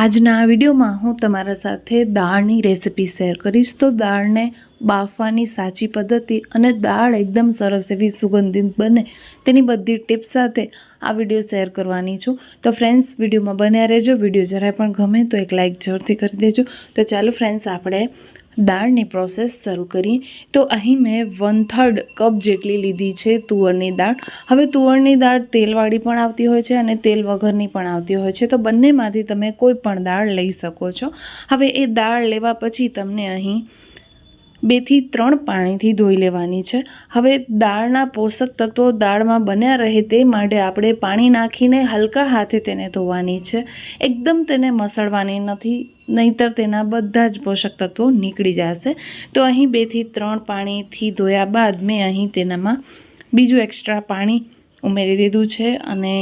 આજના આ વિડીયોમાં હું તમારા સાથે દાળની રેસિપી શેર કરીશ. તો દાળને બાફવાની સાચી પદ્ધતિ અને દાળ એકદમ સરસ એવી સુગંધિત બને તેની બધી ટિપ્સ સાથે આ વીડિયો શેર કરવાની છું. તો ફ્રેન્ડ્સ, વિડીયોમાં બન્યા રહેજો. વીડિયો જરાય પણ ગમે તો એક લાઇક જરૂરથી કરી દેજો. તો ચાલો ફ્રેન્ડ્સ, આપણે દાળની પ્રોસેસ શરૂ કરી. તો અહીં મેં વન થર્ડ કપ જેટલી લીધી છે તુવરની દાળ. હવે તુવરની દાળ તેલવાળી પણ આવતી હોય છે અને તેલ વગરની પણ આવતી હોય છે. તો બંનેમાંથી તમે કોઈ પણ દાળ લઈ શકો છો. હવે એ દાળ લેવા પછી તમને અહીં બેથી ત્રણ પાણીથી ધોઈ લેવાની છે. હવે દાળના પોષક તત્વો દાળમાં બન્યા રહે તે માટે આપણે પાણી નાખીને હલકા હાથે તેને ધોવાની છે. એકદમ તેને મસળવાની નથી, નહીંતર તેના બધા જ પોષક તત્વો નીકળી જશે. તો અહીં બેથી ત્રણ પાણીથી ધોયા બાદ મેં અહીં તેનામાં બીજું એક્સ્ટ્રા પાણી ઉમેરી દીધું છે અને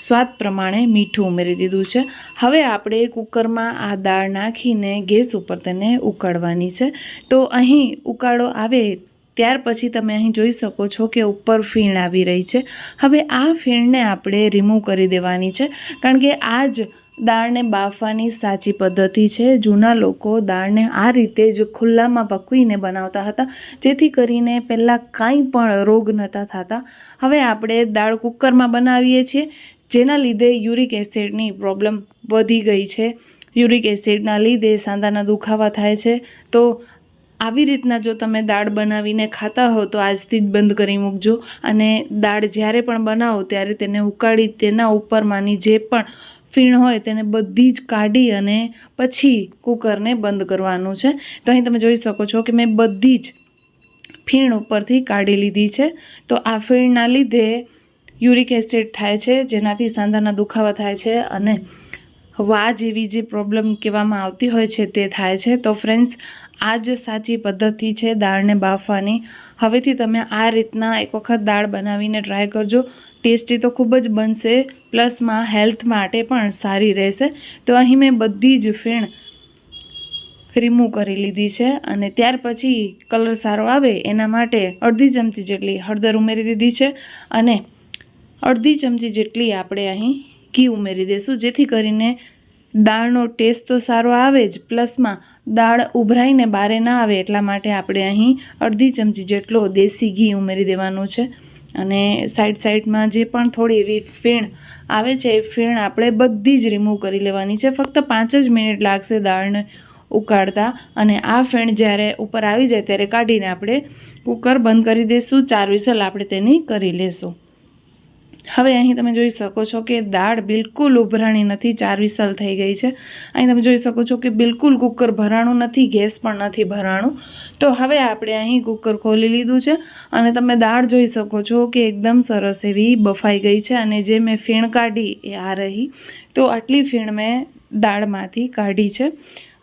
સ્વાદ પ્રમાણે મીઠું ઉમેરી દીધું છે. હવે આપણે કુકરમાં આ દાળ નાખીને ગેસ ઉપર તેને ઉકાળવાની છે. તો અહીં ઉકાળો આવે ત્યાર પછી તમે અહીં જોઈ શકો છો કે ઉપર ફીણ આવી રહી છે. હવે આ ફીણને આપણે રિમૂવ કરી દેવાની છે. કારણ કે આ જ દાળને બાફવાની સાચી પદ્ધતિ છે. જૂના લોકો દાળને આ રીતે જ ખુલ્લામાં પકવીને બનાવતા હતા. જેથી કરીને પહેલાં કાંઈ પણ રોગ નહોતા થતા. હવે આપણે દાળ કુકરમાં બનાવીએ છીએ. જેના લીધે યુરિક એસિડની પ્રોબ્લેમ વધી ગઈ છે. યુરિક એસિડના લીધે સાંધાના દુખાવા થાય છે. તો આવી રીતના જો તમે દાળ બનાવીને ખાતા હો, તો આજથી જ બંધ કરી મૂકજો. અને દાળ જ્યારે પણ બનાવો, ત્યારે તેને ઉકાળી, તેના ઉપરમાંની જે પણ ફીણ હોય, તેને બધી જ કાઢી અને પછી કુકરને બંધ કરવાનું છે. તો અહીં તમે જોઈ શકો છો કે મેં બધી જ ફીણ ઉપરથી કાઢી લીધી છે. તો આ ફીણના લીધે યુરિક એસિડ થાય છે, જેનાથી સાંધાના દુખાવા થાય છે અને વા જેવી જે પ્રોબ્લેમ કહેવામાં આવતી હોય છે તે થાય છે. તો ફ્રેન્ડ્સ આ જ સાચી પદ્ધતિ છે દાળને બાફવાની. હવેથી તમે આ રીતના એક વખત દાળ બનાવીને ટ્રાય કરજો. ટેસ્ટી તો ખૂબ જ બનશે પ્લસમાં હેલ્થ માટે પણ સારી રહેશે. તો અહીં મેં બધી જ ફીણ રિમૂવ કરી લીધી છે અને ત્યાર પછી કલર સારો આવે એના માટે અડધી ચમચી જેટલી હળદર ઉમેરી દીધી છે અને અડધી ચમચી જેટલી આપણે અહીં ઘી ઉમેરી દઈશું જેથી કરીને દાળનો ટેસ્ટ તો સારો આવે જ, પ્લસમાં દાળ ઉભરાઈને બારે ના આવે એટલા માટે આપણે અહીં અડધી ચમચી જેટલો દેશી ઘી ઉમેરી દેવાનું છે. અને સાઈડ સાઈડમાં જે પણ થોડી એવી ફીણ આવે છે, એ ફીણ આપણે બધી જ રિમૂવ કરી લેવાની છે. ફક્ત પાંચ જ મિનિટ લાગશે દાળને ઉકાળતા અને આ ફેણ જ્યારે ઉપર આવી જાય ત્યારે કાઢીને આપણે કુકર બંધ કરી દઈશું ચાર વિસલ આપણે તેની કરી લેશું. હવે અહીં તમે જોઈ શકો છો કે દાળ બિલકુલ ઉભરાણી નથી, ચાર વિસલ થઈ ગઈ છે. અહીં તમે જોઈ શકો છો કે બિલકુલ કુકર ભરાણું નથી, ગેસ પણ નથી ભરાણું. તો હવે આપણે અહીં કુકર ખોલી લીધું છે અને તમે દાળ જોઈ શકો છો કે એકદમ સરસ એવી બફાઈ ગઈ છે અને જે મેં ફીણ કાઢી એ આ રહી. તો આટલી ફીણ મેં દાળમાંથી કાઢી છે.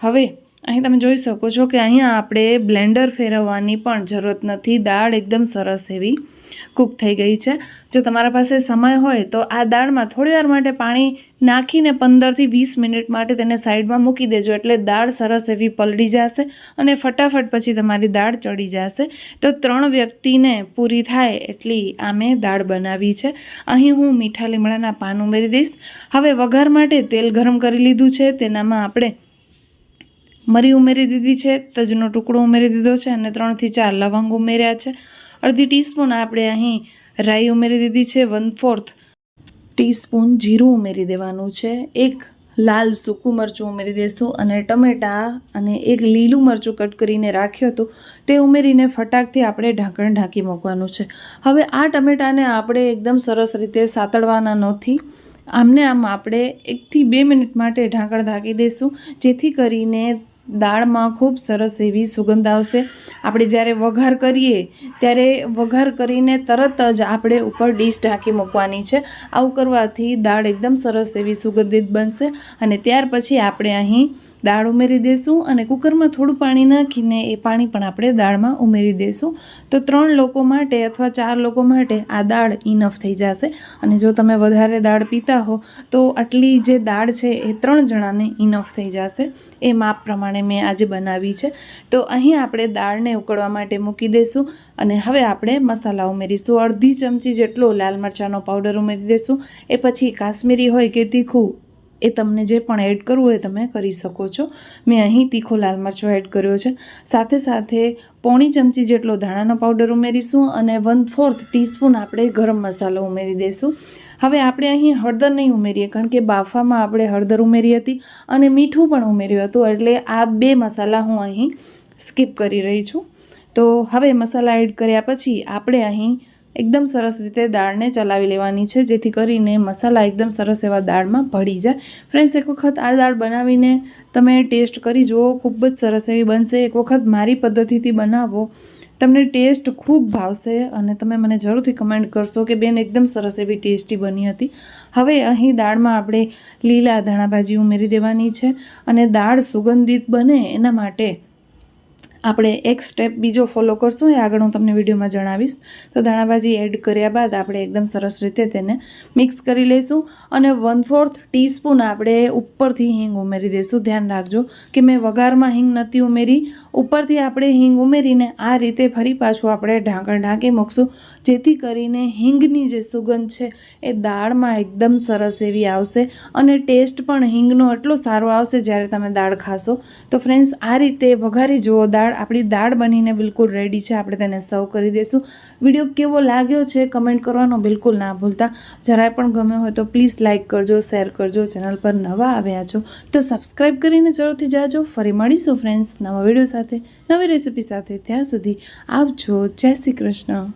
હવે અહીં તમે જોઈ શકો છો કે અહીંયા આપણે બ્લેન્ડર ફેરવવાની પણ જરૂરત નથી. દાળ એકદમ સરસ એવી કૂક થઈ ગઈ છે. જો તમારા પાસે સમય હોય તો આ દાળમાં થોડીવાર માટે પાણી નાખીને પંદરથી વીસ મિનિટ માટે તેને સાઈડમાં મૂકી દેજો. એટલે દાળ સરસ એવી પલળી જશે અને ફટાફટ પછી તમારી દાળ ચડી જશે. તો ત્રણ વ્યક્તિને પૂરી થાય એટલી આ મેં દાળ બનાવી છે. અહીં હું મીઠા લીમડાના પાન ઉમેરી દઈશ. હવે વઘાર માટે તેલ ગરમ કરી લીધું છે. તેનામાં આપણે મરી ઉમેરી દીધી છે, તજનો ટુકડો ઉમેરી દીધો છે અને ત્રણથી ચાર લવંગ ઉમેર્યા છે. અડધી ટીસ્પૂન આપણે અહીં રાઈ ઉમેરી દીધી છે વન ફોર્થ ટીસ્પૂન જીરું ઉમેરી દેવાનું છે, એક લાલ સૂકું મરચું ઉમેરી દઈશું અને ટમેટાં અને એક લીલું મરચું કટ કરીને રાખ્યું હતું, તે ઉમેરીને ફટાકથી આપણે ઢાંકણ ઢાંકી મૂકવાનું છે. હવે આ ટમેટાને આપણે એકદમ સરસ રીતે સાતળવાના નથી, આમને આમ આપણે એકથી બે મિનિટ માટે ઢાંકણ ઢાંકી દઈશું જેથી કરીને દાળમાં ખૂબ સરસ એવી સુગંધ આવશે. આપણે જ્યારે વઘાર કરીએ, ત્યારે વઘાર કરીને તરત જ આપણે ઉપર ડીશ ઢાંકી મૂકવાની છે. આવું કરવાથી દાળ એકદમ સરસ એવી સુગંધિત બનશે અને ત્યાર પછી આપણે અહીં દાળ ઉમેરી દઈશું અને કુકરમાં થોડું પાણી નાખીને એ પાણી પણ આપણે દાળમાં ઉમેરી દઈશું તો ત્રણ લોકો માટે અથવા ચાર લોકો માટે આ દાળ ઇનફ થઈ જશે. અને જો તમે વધારે દાળ પીતા હો, તો આટલી જે દાળ છે એ ત્રણ જણાને ઇનફ થઈ જશે. એ માપ પ્રમાણે મેં આજે બનાવી છે. તો અહીં આપણે દાળને ઉકળવા માટે મૂકી દઈશું અને હવે આપણે મસાલા ઉમેરીશું. અડધી ચમચી જેટલો લાલ મરચાંનો પાવડર ઉમેરી દઈશું એ પછી કાશ્મીરી હોય કે તીખું એ તમને જે પણ એડ કરવું હોય તમે કરી શકો છો. મેં અહીં તીખો લાલ મરચો એડ કર્યો છે. સાથે સાથે પોણી ચમચી જેટલો ધાણાનો પાવડર ઉમેરીશું અને વન ફોર્થ ટીસ્પૂન આપણે ગરમ મસાલો ઉમેરી દઈશું. હવે આપણે અહીં હળદર નહીં ઉમેરીએ, કારણ કે બાફામાં આપણે હળદર ઉમેરી હતી અને મીઠું પણ ઉમેર્યું હતું, એટલે આ બે મસાલા હું અહીં સ્કીપ કરી રહી છું. તો હવે મસાલા એડ કર્યા પછી આપણે અહીં એકદમ સરસ રીતે દાળને ચલાવી લેવાની છે, જેથી કરીને મસાલા એકદમ સરસ એવા દાળમાં ભળી જાય. ફ્રેન્ડ્સ એક વખત આ દાળ બનાવીને તમે ટેસ્ટ કરી જુઓ, ખૂબ જ સરસ એવી બનશે. એક વખત મારી પદ્ધતિથી બનાવો, તમને ટેસ્ટ ખૂબ ભાવશે અને તમે મને જરૂરથી કમેન્ટ કરશો કે બેન એકદમ સરસ એવી ટેસ્ટી બની હતી. હવે અહીં દાળમાં આપણે લીલા ધાણાભાજી ઉમેરી દેવાની છે અને દાળ સુગંધિત બને એના માટે આપણે એક સ્ટેપ બીજો ફોલો કરશું, એ આગળ હું તમને વિડીયોમાં જણાવીશ. તો ધાણાભાજી એડ કર્યા બાદ આપણે એકદમ સરસ રીતે તેને મિક્સ કરી લઈશું અને વન ફોર્થ ટીસ્પૂન આપણે ઉપરથી હિંગ ઉમેરી દઈશું. ધ્યાન રાખજો કે મેં વઘારમાં હિંગ નથી ઉમેરી. ઉપરથી આપણે હિંગ ઉમેરીને આ રીતે ફરી પાછું આપણે ઢાંકણ ઢાંકી મૂકશું. જેથી કરીને હિંગની જે સુગંધ છે, એ દાળમાં એકદમ સરસ એવી આવશે અને ટેસ્ટ પણ હિંગનો એટલો સારો આવશે જ્યારે તમે દાળ ખાશો. તો ફ્રેન્ડ્સ આ રીતે વઘારી જુઓ દાળ, આપણી દાળ બનીને બિલકુલ રેડી છે. આપણે તેને સર્વ કરી દઈશું. વીડિયો કેવો લાગ્યો છે કમેન્ટ કરવાનો બિલકુલ ના ભૂલતા. જરાય પણ ગમ્યો હોય તો પ્લીઝ લાઇક કરજો શેર કરજો. ચેનલ પર નવા આવ્યા છો તો સબસ્ક્રાઈબ કરીને જરૂરથી જાજો. ફરી મળીશું ફ્રેન્ડ્સ નવા વીડિયો સાથે, નવી રેસીપી સાથે. ત્યાં સુધી આવજો. જય શ્રી કૃષ્ણ.